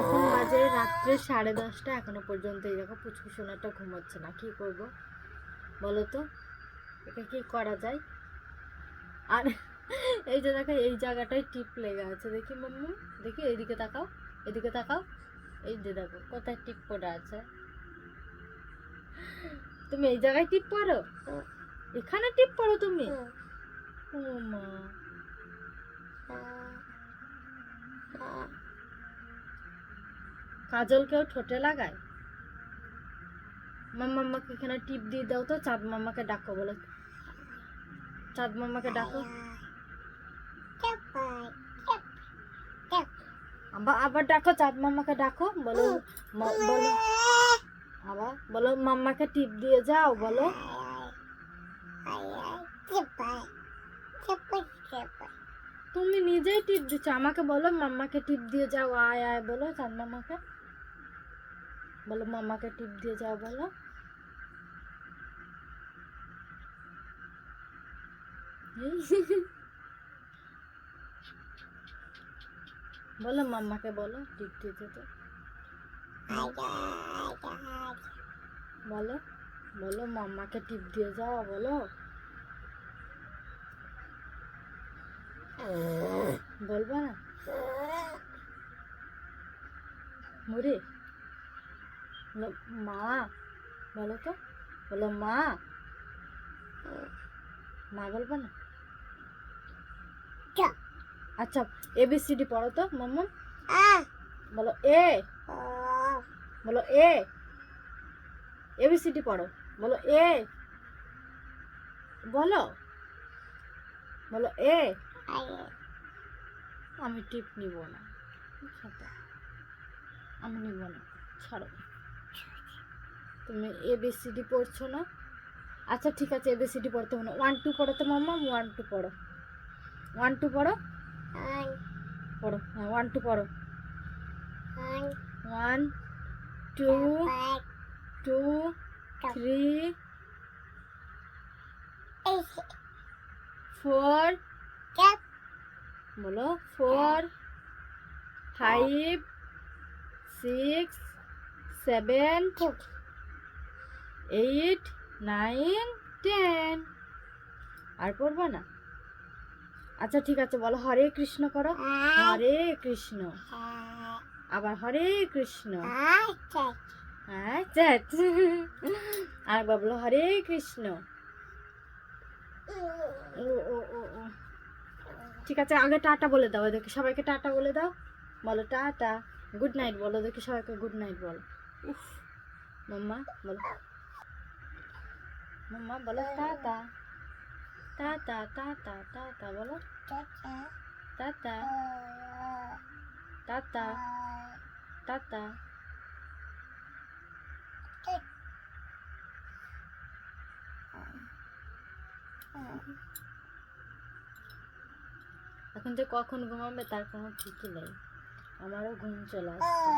এখন বাজে রাত্রে সাড়ে দশটা এখনও পর্যন্ত এই দেখো পুচকু সোনাটা ঘুমাচ্ছে না কি করব? বলো তো এটা কি করা যায়? আর এই যে দেখো এই জায়গাটায় টিপ লেগে আছে দেখি মাম্মু দেখি এইদিকে তাকাও এদিকে তাকাও এই যে দেখো কোথায় টিপ পড়ে আছে? তুমি এই জায়গায় টিপ পড়ো? এখানে টিপ পড়ো তুমি? ও মা। কাজল কেউ ঠোঁটে লাগায়। মাম্মাকে এখানে টিপ দিয়ে দাও তো, চাঁদ মাম্মাকে ডাকো বলো। চাঁদ মাম্মাকে ডাকো। আবার আবার ডাকো, চাঁদ মাম্মাকে ডাকো। বলো বলো। আবার, বলো, মাম্মাকে টিপ দিয়ে যাও, বলো। তুমি নিজেই টিপ দিচ্ছ, আমাকে বলো, মাম্মাকে টিপ দিয়ে যাও, আয় আয়, বলো, চাঁদ মাম্মাকে। বলো মাম্মাকে টিপ দিয়ে যাও, বলো। বলো মাম্মাকে বলো, টিপ দিয়ে যেতে। বলো বলো মাম্মাকে টিপ দিয়ে যাও, বলো। বলব না? মুড়ি? মা বলো তো বলো মা। মা বলব না? আচ্ছা এবিসিডি পড়ো তো মাম্মা বলো এ বলো এ এবিসিডি পড়ো। বলো এ বলো। বলো এ আমি টিপ নিব না। আমি নিব না। ছাড়ো। তুমি এবিসিডি পড়ছো না? আচ্ছা ঠিক আছে এবিসিডি পড়তে হবে না। ওয়ান টু পড়ো তো মাম্মা ওয়ান টু পড়ো। ওয়ান টু পড়ো? পড়ো হ্যাঁ ওয়ান টু পড়ো। One two two three four বলো four five six seven eight nine ten আর পড়ব না? আচ্ছা ঠিক আছে, বলো, হরে কৃষ্ণ করো। হরে কৃষ্ণ। আবার হরে কৃষ্ণ। আচ্ছা। আর বলো, হরে কৃষ্ণ। ও ও ও ও। ঠিক আছে, আগে টাটা বলে দাও দেখি সবাইকে টাটা বলে দাও। বলো, টাটা। গুড নাইট বলো, দেখি সবাইকে গুড নাইট বলো। উফ, মাম্মা, বলো। মাম্মা বলো টাটা টাটা টাটা টাটা বলো টাটা টাটা টাটা এখন যে কখন ঘুমাবে তার কোনো ঠিকই নেই। আমারও ঘুম চলে আসছে।